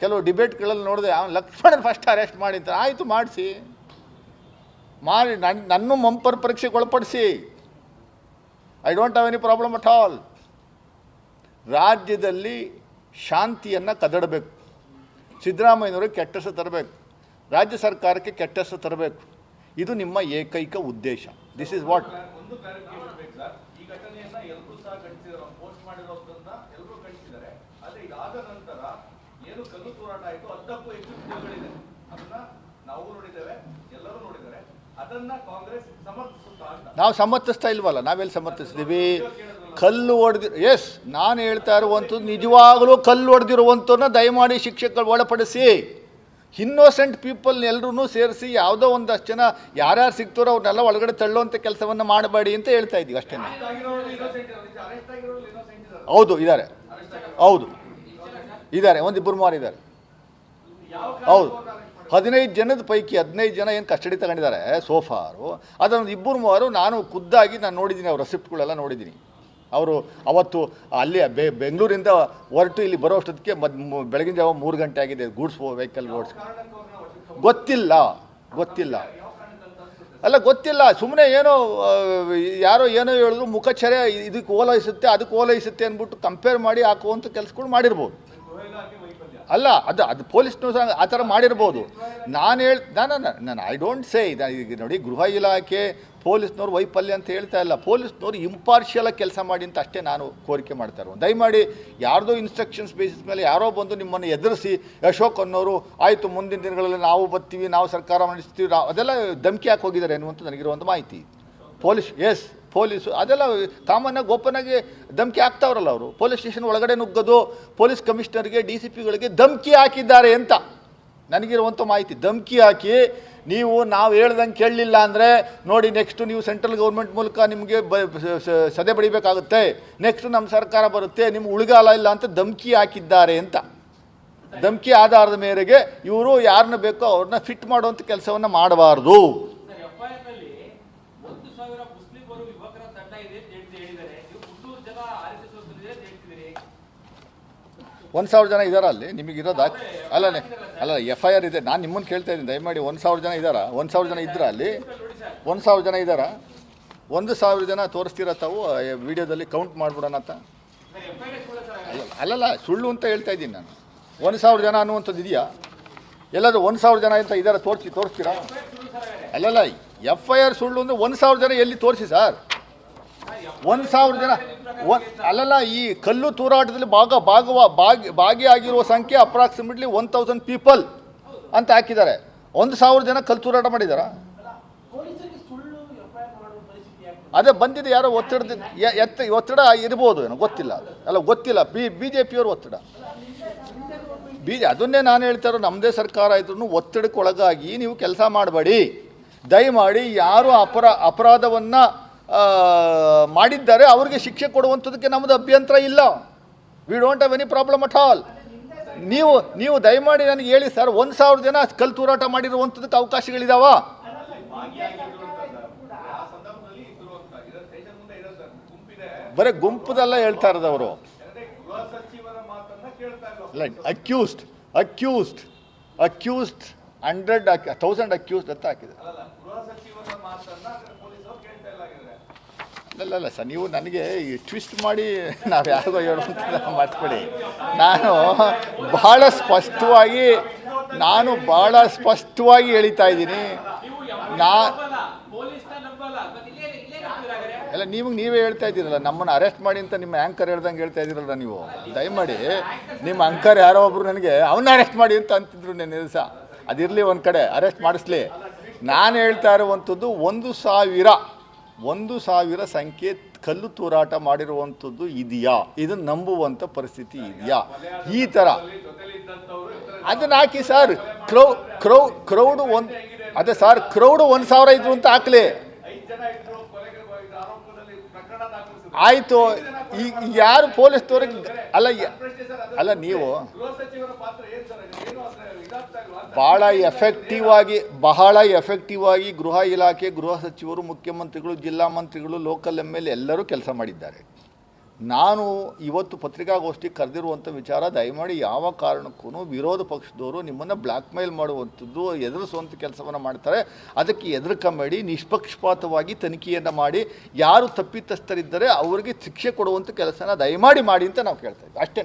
ಕೆಲವು ಡಿಬೇಟ್ಗಳಲ್ಲಿ ನೋಡಿದೆ ಅವನು ಲಕ್ಷ್ಮಣನ ಫಸ್ಟ್ ಅರೆಸ್ಟ್ ಮಾಡಿದ್ದ. ಆಯಿತು, ಮಾಡಿಸಿ. ಮಾಡಿ ನನ್ನ ನನ್ನ ಮಂಪರ್ ಪರೀಕ್ಷೆಗೆ ಒಳಪಡಿಸಿ I don't have any problem at all ರಾಜ್ಯದಲ್ಲಿ ಶಾಂತಿಯನ್ನು ಕದಡಬೇಕು. ಸಿದ್ದರಾಮಯ್ಯನವ್ರಿಗೆ ಕೆಟ್ಟಸು ತರಬೇಕು. ರಾಜ್ಯ ಸರ್ಕಾರಕ್ಕೆ ಕೆಟ್ಟಸು ತರಬೇಕು. ಇದು ನಿಮ್ಮ ಏಕೈಕ ಉದ್ದೇಶ. ದಿಸ್ ಇಸ್ ವಾಟ್ ಈ ಘಟನೆಯನ್ನ ಎಲ್ಲರೂ ಸಹ ಪೋಸ್ಟ್ ಎಲ್ಲರೂ ಆದರೆ ಇದಾದ ನಂತರ ಏನು ಕಲ್ಲು ತೂರಾಟ ಆಯ್ತು ಹತ್ತಕ್ಕೂ ಹೆಚ್ಚು ವಿಡಿಯೋಗಳಿದೆ. ಅದನ್ನ ನಾವು ನೋಡಿದ್ದೇವೆ ಎಲ್ಲರೂ ನೋಡಿದ್ದಾರೆ. ಅದನ್ನ ಕಾಂಗ್ರೆಸ್ ಸಮರ್ಥಿಸುತ್ತಾ ನಾವು ಸಮರ್ಥಿಸ್ತಾ ಇಲ್ವಲ್ಲ? ನಾವೆಲ್ಲಿ ಸಮರ್ಥಿಸ್ತೀವಿ? ಕಲ್ಲು ಹೊಡೆದಿ ಎಸ್ ನಾನು ಹೇಳ್ತಾ ಇರುವಂಥದ್ದು ನಿಜವಾಗಲೂ ಕಲ್ಲು ಹೊಡೆದಿರುವಂಥವ್ರನ್ನ ದಯಮಾಡಿ ಶಿಕ್ಷಕರು ಒಳಪಡಿಸಿ. ಇನ್ನೋಸೆಂಟ್ ಪೀಪಲ್ ಎಲ್ಲರೂ ಸೇರಿಸಿ ಯಾವುದೋ ಒಂದಷ್ಟು ಜನ ಯಾರ್ಯಾರು ಸಿಗ್ತಾರೋ ಅವ್ರನ್ನೆಲ್ಲ ಒಳಗಡೆ ತಳ್ಳುವಂಥ ಕೆಲಸವನ್ನು ಮಾಡಬೇಡಿ ಅಂತ ಹೇಳ್ತಾ ಇದ್ದೀವಿ ಅಷ್ಟೇ. ಹೌದು ಇದ್ದಾರೆ. ಹೌದು. ಇದ್ದಾರೆ ಒಂದು ಇಬ್ಬರು ಮೂವರು ಇದ್ದಾರೆ. ಹೌದು. ಹದಿನೈದು ಜನದ ಪೈಕಿ ಹದಿನೈದು ಜನ ಏನು ಕಸ್ಟಡಿ ತಗೊಂಡಿದ್ದಾರೆ? ಸೋಫಾರು ಅದನ್ನು ಇಬ್ಬರು ಮೂವರು ನಾನು ಖುದ್ದಾಗಿ ನಾನು ನೋಡಿದ್ದೀನಿ, ಅವ್ರ ರೆಸಿಪ್ಟ್ಗಳೆಲ್ಲ ನೋಡಿದ್ದೀನಿ. ಅವರು ಅವತ್ತು ಅಲ್ಲಿ ಬೆ, ಬೆಂಗಳೂರಿಂದ ಹೊರಟು ಇಲ್ಲಿ ಬರೋ ಅಷ್ಟೊತ್ತಿಗೆ ಮದ್ ಬೆಳಗಿನ ಜಾವ ಮೂರು ಗಂಟೆ ಆಗಿದೆ, ಗೂಡ್ಸ್ ವೆಹಿಕಲ್ ಕಾರಣಕ್ಕೆ ಗೊತ್ತಿಲ್ಲ ಗೊತ್ತಿಲ್ಲ. ಅಲ್ಲ, ಗೊತ್ತಿಲ್ಲ. ಸುಮ್ಮನೆ ಏನೋ ಯಾರೋ ಏನೋ ಹೇಳಿದ್ರು ಮುಖಚರ್ಯ ಇದಕ್ಕೆ ಓಲೈಸುತ್ತೆ, ಅದಕ್ಕೆ ಓಲೈಸುತ್ತೆ ಅಂದ್ಬಿಟ್ಟು ಕಂಪೇರ್ ಮಾಡಿ ಹಾಕುವಂಥ ಕೆಲಸಗಳು ಮಾಡಿರ್ಬೋದು. ಅಲ್ಲ, ಅದು ಅದು ಪೊಲೀಸ್ನವ್ರು ಆ ಥರ ಮಾಡಿರ್ಬೋದು. ನಾನು ಹೇಳಿ ನಾನು ನಾನು ಐ ಡೋಂಟ್ ಸೇ ಈಗ ನೋಡಿ ಗೃಹ ಇಲಾಖೆ ಪೊಲೀಸ್ನವ್ರು ವೈಫಲ್ಯ ಅಂತ ಹೇಳ್ತಾ ಇಲ್ಲ. ಪೊಲೀಸ್ನವ್ರು ಇಂಪಾರ್ಷಿಯಲಾಗಿ ಕೆಲಸ ಮಾಡಿ ಅಂತ ಅಷ್ಟೇ ನಾನು ಕೋರಿಕೆ ಮಾಡ್ತಾ ಇರೋದು. ದಯಮಾಡಿ ಯಾರ್ದೋ ಇನ್ಸ್ಟ್ರಕ್ಷನ್ಸ್ ಬೇಸಿಸ್ ಮೇಲೆ ಯಾರೋ ಬಂದು ನಿಮ್ಮನ್ನು ಎದುರಿಸಿ ಅಶೋಕ್ ಅನ್ನೋರು, ಆಯಿತು, ಮುಂದಿನ ದಿನಗಳಲ್ಲಿ ನಾವು ಬರ್ತೀವಿ, ನಾವು ಸರ್ಕಾರ ನಡೆಸ್ತೀವಿ ಅದೆಲ್ಲ ಧಮಕಿ ಹಾಕಿ ಹೋಗಿದ್ದಾರೆ ಅನ್ನುವಂಥ ನನಗಿರುವಂಥ ಮಾಹಿತಿ. ಪೊಲೀಸ್ ಎಸ್ ಪೊಲೀಸು ಅದೆಲ್ಲ ಕಾಮನ್ನಾಗಿ ಓಪನಾಗಿ ಧಮಕಿ ಹಾಕ್ತಾವ್ರಲ್ಲ ಅವರು. ಪೊಲೀಸ್ ಸ್ಟೇಷನ್ ಒಳಗಡೆ ನುಗ್ಗೋದು, ಪೊಲೀಸ್ ಕಮಿಷನರ್ಗೆ, ಡಿ ಸಿ ಪಿಗಳಿಗೆ ಧಮಕಿ ಹಾಕಿದ್ದಾರೆ ಅಂತ. ನನಗಿರುವಂಥ ಮಾಹಿತಿ, ಧಮಕಿ ಹಾಕಿ ನೀವು, ನಾವು ಹೇಳ್ದಂಗೆ ಕೇಳಲಿಲ್ಲ ಅಂದರೆ ನೋಡಿ ನೆಕ್ಸ್ಟು ನೀವು ಸೆಂಟ್ರಲ್ ಗೌರ್ಮೆಂಟ್ ಮೂಲಕ ನಿಮಗೆ ಬ ಸದೆ ಬಡಿಬೇಕಾಗುತ್ತೆ. ನೆಕ್ಸ್ಟು ನಮ್ಮ ಸರ್ಕಾರ ಬರುತ್ತೆ ನಿಮ್ಮ ಉಳಿಗಾಲ ಇಲ್ಲ ಅಂತ ಧಮಕಿ ಹಾಕಿದ್ದಾರೆ ಅಂತ. ಧಮಕಿ ಆಧಾರದ ಮೇರೆಗೆ ಇವರು ಯಾರನ್ನ ಬೇಕೋ ಅವ್ರನ್ನ ಫಿಟ್ ಮಾಡುವಂಥ ಕೆಲಸವನ್ನು ಮಾಡಬಾರ್ದು ಸರ್ ಎಫ್ಐಆರ್ನಲ್ಲಿ ಒಂದು ಸಾವಿರ ಮುಸ್ಲಿಮರು ಯುವಕರ ತಂಡ ಇದೆ ಅಂತ ಹೇಳ್ತಿ ಹೇಳಿದ್ದಾರೆ ನೀವು ಮುನ್ನೂರು ಜನ ಆರ್ ಎಸ್ ಎಸ್ ಇದೆ ಅಂತ ಹೇಳ್ತಿದ್ದೀರಿ ಒಂದು ಸಾವಿರ ಜನ ಇದ್ದಾರ ಅಲ್ಲಿ, ನಿಮಗಿರೋದಾ? ಅಲ್ಲ ಅಲ್ಲ ಎಫ್ ಐ ಆರ್ ಇದೆ. ನಾನು ನಿಮ್ಮನ್ನು ಕೇಳ್ತಾ ಇದ್ದೀನಿ, ದಯಮಾಡಿ ಒಂದು ಸಾವಿರ ಜನ ಇದ್ದಾರಾ ಒಂದು ಸಾವಿರ ಜನ ಇದ್ದೀರಾ ಅಲ್ಲಿ? ಒಂದು ಸಾವಿರ ಜನ ಇದ್ದಾರಾ ಒಂದು ಸಾವಿರ ಜನ ತೋರಿಸ್ತೀರ ತಾವು? ವಿಡಿಯೋದಲ್ಲಿ ಕೌಂಟ್ ಮಾಡಿಬಿಡೋಣ ಅಂತ? ಅಲ್ಲಲ್ಲ, ಸುಳ್ಳು ಅಂತ ಹೇಳ್ತಾ ಇದ್ದೀನಿ ನಾನು. ಒಂದು ಸಾವಿರ ಜನ ಅನ್ನುವಂಥದ್ದು ಇದೆಯಾ? ಎಲ್ಲಾದರೂ ಒಂದು ಸಾವಿರ ಜನ ಅಂತ ಇದ್ದಾರ ತೋರಿಸಿ, ತೋರಿಸ್ತೀರಾ? ಅಲ್ಲಲ್ಲ ಎಫ್ ಐ ಆರ್ ಸುಳ್ಳು ಅಂದರೆ ಒಂದು ಸಾವಿರ ಜನ ಎಲ್ಲಿ ತೋರಿಸಿ, ಸರ್? ಒಂದು ಸಾವಿರ ಜನ. ಒನ್ ಅಲ್ಲಲ್ಲ, ಈ ಕಲ್ಲು ತೂರಾಟದಲ್ಲಿ ಭಾಗ ಭಾಗವ ಭಾಗಿ ಭಾಗಿಯಾಗಿರುವ ಸಂಖ್ಯೆ ಅಪ್ರಾಕ್ಸಿಮೇಟ್ಲಿ ಒನ್ ತೌಸಂಡ್ ಪೀಪಲ್ ಅಂತ ಹಾಕಿದ್ದಾರೆ. ಒಂದು ಸಾವಿರ ಜನ ಕಲ್ಲು ತೂರಾಟ ಮಾಡಿದಾರ? ಅದೇ ಬಂದಿದೆ ಯಾರೋ ಒತ್ತಡದ ಎತ್ತ ಒತ್ತಡ ಇರ್ಬೋದು ಏನೋ, ಗೊತ್ತಿಲ್ಲ ಅಲ್ಲ, ಗೊತ್ತಿಲ್ಲ. ಬಿ ಬಿ ಜೆ ಪಿಯವ್ರ ಒತ್ತಡ. ಬಿ ಅದನ್ನೇ ನಾನು ಹೇಳ್ತಾರೋ ನಮ್ಮದೇ ಸರ್ಕಾರ ಇದ್ರೂ ಒತ್ತಡಕ್ಕೆ ಒಳಗಾಗಿ ನೀವು ಕೆಲಸ ಮಾಡಬೇಡಿ. ದಯಮಾಡಿ ಯಾರು ಅಪರ ಅಪರಾಧವನ್ನು ಮಾಡಿದ್ದಾರೆ, ಅವರಿಗೆ ಶಿಕ್ಷೆ ಕೊಡುವಂಥದ್ದಕ್ಕೆ ನಮ್ಮದು ಅಭ್ಯಂತರ ಇಲ್ಲ. We don't have any problem at all ನೀವು ನೀವು ದಯಮಾಡಿ ನನಗೆ ಹೇಳಿ ಸರ್ ಒಂದು ಸಾವಿರ ಜನ ಕಲ್ ತೂರಾಟ ಮಾಡಿರುವಂಥದ್ದಕ್ಕೆ ಅವಕಾಶಗಳಿದಾವ? ಬರೀ ಗುಂಪದಲ್ಲ ಹೇಳ್ತಾ ಇರೋದವರು. ಇಲ್ಲ accused accused accused hundred thousand accused ಅಂತ ಹಾಕಿದೆ ಅಲ್ಲಲ್ಲ ಗೃಹ ಸಚಿವರ ಮಾತನ್ನ ಪೊಲೀಸರು ಕೇಳ್ತಾ ಇಲ್ಲ ಆಗಿದ್ರೆ ಅಲ್ಲ ಅಲ್ಲ ಸರ್, ನೀವು ನನಗೆ ಈ ಟ್ವಿಸ್ಟ್ ಮಾಡಿ ನಾವು ಯಾರಿಗೋ ಹೇಳುವಂತ ಮಾಡಿಸ್ಬೇಡಿ ನಾನು ಬಹಳ ಸ್ಪಷ್ಟವಾಗಿ, ನಾನು ಬಹಳ ಸ್ಪಷ್ಟವಾಗಿ ಹೇಳ್ತಾ ಇದ್ದೀನಿ. ನಾ ಅಲ್ಲ, ನಿಮಗೆ ನೀವೇ ಹೇಳ್ತಾ ಇದ್ದೀರಲ್ಲ, ನಮ್ಮನ್ನು ಅರೆಸ್ಟ್ ಮಾಡಿ ಅಂತ ನಿಮ್ಮ ಆ್ಯಂಕರ್ ಹೇಳ್ದಂಗೆ ಹೇಳ್ತಾ ಇದ್ದೀರಲ್ಲ ನೀವು. ದಯಮಾಡಿ ನಿಮ್ಮ ಅಂಕರ್ ಯಾರೋ ಒಬ್ಬರು ನನಗೆ ಅವನ್ನ ಅರೆಸ್ಟ್ ಮಾಡಿ ಅಂತ ಅಂತಿದ್ರು ನೆನ್ನೆ ದಿವಸ. ಅದಿರಲಿ ಒಂದು ಕಡೆ ಅರೆಸ್ಟ್ ಮಾಡಿಸ್ಲಿ. ನಾನು ಹೇಳ್ತಾ ಇರುವಂಥದ್ದು ಒಂದು ಸಾವಿರ. ಒಂದು ಸಾವಿರ ಸಂಖ್ಯೆ ಕಲ್ಲು ತೂರಾಟ ಮಾಡಿರುವಂಥದ್ದು ಇದೆಯಾ? ಇದನ್ನು ನಂಬುವಂಥ ಪರಿಸ್ಥಿತಿ ಇದೆಯಾ? ಈ ಥರ. ಅದನ್ನು ಹಾಕಿ ಸರ್, ಕ್ರೌ ಕ್ರೌ, ಕ್ರೌಡು ಒಂದು ಅದೇ ಸರ್, ಕ್ರೌಡು ಒಂದು ಸಾವಿರ ಇದ್ರು ಅಂತ ಹಾಕಲೇ. ಆಯಿತು ಈಗ ಯಾರು ಪೊಲೀಸ್ನವ್ರಿಗೆ ಅಲ್ಲ ಅಲ್ಲ ನೀವು ಭಾಳ ಎಫೆಕ್ಟಿವ್ ಆಗಿ, ಬಹಳ ಎಫೆಕ್ಟಿವ್ ಆಗಿ ಗೃಹ ಇಲಾಖೆ, ಗೃಹ ಸಚಿವರು, ಮುಖ್ಯಮಂತ್ರಿಗಳು, ಜಿಲ್ಲಾ ಮಂತ್ರಿಗಳು ಲೋಕಲ್ ಎಂ ಎಲ್ ಎಲ್ಲರೂ ಕೆಲಸ ಮಾಡಿದ್ದಾರೆ. ನಾನು ಇವತ್ತು ಪತ್ರಿಕಾಗೋಷ್ಠಿ ಕರೆದಿರುವಂಥ ವಿಚಾರ ದಯಮಾಡಿ ಯಾವ ಕಾರಣಕ್ಕೂ ವಿರೋಧ ಪಕ್ಷದವರು ನಿಮ್ಮನ್ನು ಬ್ಲ್ಯಾಕ್ ಮೇಲ್ ಮಾಡುವಂಥದ್ದು ಎದುರಿಸುವಂಥ ಕೆಲಸವನ್ನು ಮಾಡ್ತಾರೆ. ಅದಕ್ಕೆ ಎದುರುಕಂಬೇಡಿ, ನಿಷ್ಪಕ್ಷಪಾತವಾಗಿ ತನಿಖೆಯನ್ನು ಮಾಡಿ. ಯಾರು ತಪ್ಪಿತಸ್ಥರಿದ್ದರೆ ಅವರಿಗೆ ಶಿಕ್ಷೆ ಕೊಡುವಂಥ ಕೆಲಸನ ದಯಮಾಡಿ ಮಾಡಿ ಅಂತ ನಾವು ಕೇಳ್ತಾ ಇದ್ದೀವಿ ಅಷ್ಟೇ